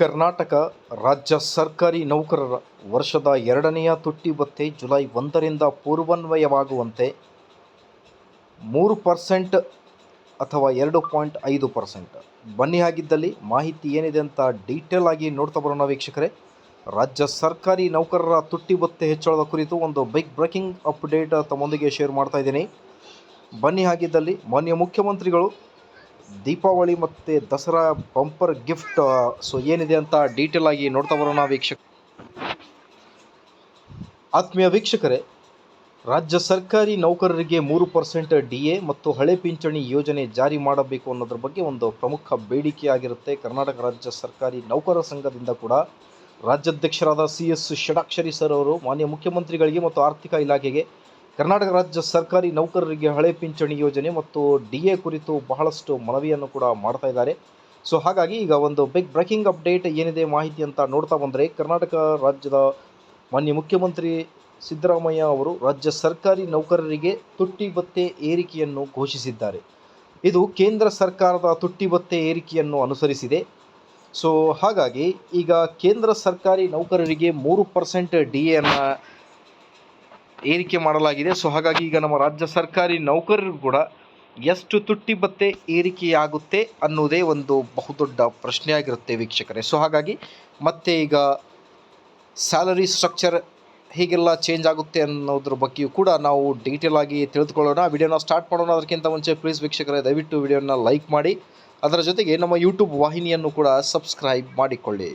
ಕರ್ನಾಟಕ ರಾಜ್ಯ ಸರ್ಕಾರಿ ನೌಕರರ ವರ್ಷದ ಎರಡನೆಯ ತುಟ್ಟಿ ಭತ್ತೆ ಜುಲೈ ಒಂದರಿಂದ ಪೂರ್ವನ್ವಯವಾಗುವಂತೆ ಮೂರು ಪರ್ಸೆಂಟ್ ಅಥವಾ ಎರಡು ಪಾಯಿಂಟ್ ಐದು ಪರ್ಸೆಂಟ್. ಬನ್ನಿ ಆಗಿದ್ದಲ್ಲಿ ಮಾಹಿತಿ ಏನಿದೆ ಅಂತ ಡೀಟೇಲ್ ಆಗಿ ನೋಡ್ತಾ ಬರೋಣ ವೀಕ್ಷಕರೇ. ರಾಜ್ಯ ಸರ್ಕಾರಿ ನೌಕರರ ತುಟ್ಟಿ ಭತ್ತೆ ಹೆಚ್ಚಳದ ಕುರಿತು ಒಂದು ಬೈಕ್ ಬ್ರೇಕಿಂಗ್ ಅಪ್ಡೇಟ್ ತಮ್ಮೊಂದಿಗೆ ಶೇರ್ ಮಾಡ್ತಾ ಇದ್ದೀನಿ. ಬನ್ನಿ ಆಗಿದ್ದಲ್ಲಿ ಮಾನ್ಯ ಮುಖ್ಯಮಂತ್ರಿಗಳು ದೀಪಾವಳಿ ಮತ್ತು ದಸರಾ ಬಂಪರ್ ಗಿಫ್ಟ್ ಸೊ ಏನಿದೆ ಅಂತ ಡೀಟೇಲ್ ಆಗಿ ನೋಡ್ತಾ ಬರೋಣ ವೀಕ್ಷಕ. ಆತ್ಮೀಯ ವೀಕ್ಷಕರೇ, ರಾಜ್ಯ ಸರ್ಕಾರಿ ನೌಕರರಿಗೆ ಮೂರು ಪರ್ಸೆಂಟ್ ಡಿ ಎ ಮತ್ತು ಹಳೆ ಪಿಂಚಣಿ ಯೋಜನೆ ಜಾರಿ ಮಾಡಬೇಕು ಅನ್ನೋದ್ರ ಬಗ್ಗೆ ಒಂದು ಪ್ರಮುಖ ಬೇಡಿಕೆಯಾಗಿರುತ್ತೆ ಕರ್ನಾಟಕ ರಾಜ್ಯ ಸರ್ಕಾರಿ ನೌಕರರ ಸಂಘದಿಂದ ಕೂಡ ರಾಜ್ಯಾಧ್ಯಕ್ಷರಾದ ಸಿ ಎಸ್ ಷಡಾಕ್ಷರಿ ಸರ್ ಅವರು, ಮಾನ್ಯ ಮುಖ್ಯಮಂತ್ರಿಗಳಿಗೆ ಮತ್ತು ಆರ್ಥಿಕ ಇಲಾಖೆಗೆ ಕರ್ನಾಟಕ ರಾಜ್ಯ ಸರ್ಕಾರಿ ನೌಕರರಿಗೆ ಹಳೆ ಪಿಂಚಣಿ ಯೋಜನೆ ಮತ್ತು ಡಿ ಎ ಕುರಿತು ಬಹಳಷ್ಟು ಮನವಿಯನ್ನು ಕೂಡ ಮಾಡ್ತಾ ಇದ್ದಾರೆ. ಸೊ ಹಾಗಾಗಿ ಈಗ ಒಂದು ಬಿಗ್ ಬ್ರೇಕಿಂಗ್ ಅಪ್ಡೇಟ್ ಏನಿದೆ ಮಾಹಿತಿ ಅಂತ ನೋಡ್ತಾ ಬಂದರೆ ಕರ್ನಾಟಕ ರಾಜ್ಯದ ಮಾನ್ಯ ಮುಖ್ಯಮಂತ್ರಿ ಸಿದ್ದರಾಮಯ್ಯ ಅವರು ರಾಜ್ಯ ಸರ್ಕಾರಿ ನೌಕರರಿಗೆ ತುಟ್ಟಿ ಭತ್ತೆ ಏರಿಕೆಯನ್ನು ಘೋಷಿಸಿದ್ದಾರೆ. ಇದು ಕೇಂದ್ರ ಸರ್ಕಾರದ ತುಟ್ಟಿ ಭತ್ತೆ ಏರಿಕೆಯನ್ನು ಅನುಸರಿಸಿದೆ. ಸೊ ಹಾಗಾಗಿ ಈಗ ಕೇಂದ್ರ ಸರ್ಕಾರಿ ನೌಕರರಿಗೆ ಮೂರು ಪರ್ಸೆಂಟ್ ಡಿ ಎನ್ನು ಏರಿಕೆ ಮಾಡಲಾಗಿದೆ. ಸೊ ಹಾಗಾಗಿ ಈಗ ನಮ್ಮ ರಾಜ್ಯ ಸರ್ಕಾರಿ ನೌಕರರು ಕೂಡ ಎಷ್ಟು ತುಟ್ಟಿ ಬತ್ತೆ ಏರಿಕೆಯಾಗುತ್ತೆ ಅನ್ನೋದೇ ಒಂದು ಬಹುದೊಡ್ಡ ಪ್ರಶ್ನೆಯಾಗಿರುತ್ತೆ ವೀಕ್ಷಕರೇ. ಸೊ ಹಾಗಾಗಿ ಮತ್ತೆ ಈಗ ಸ್ಯಾಲರಿ ಸ್ಟ್ರಕ್ಚರ್ ಹೀಗೆಲ್ಲ ಚೇಂಜ್ ಆಗುತ್ತೆ ಅನ್ನೋದ್ರ ಬಗ್ಗೆಯೂ ಕೂಡ ನಾವು ಡೀಟೇಲ್ ಆಗಿ ತಿಳಿದುಕೊಳ್ಳೋಣ. ವಿಡಿಯೋನ ಸ್ಟಾರ್ಟ್ ಮಾಡೋಣ. ಅದಕ್ಕಿಂತ ಮುಂಚೆ ಪ್ಲೀಸ್ ವೀಕ್ಷಕರೇ, ದಯವಿಟ್ಟು ವಿಡಿಯೋನ ಲೈಕ್ ಮಾಡಿ. ಅದರ ಜೊತೆಗೆ ನಮ್ಮ ಯೂಟ್ಯೂಬ್ ವಾಹಿನಿಯನ್ನು ಕೂಡ ಸಬ್ಸ್ಕ್ರೈಬ್ ಮಾಡಿಕೊಳ್ಳಿ.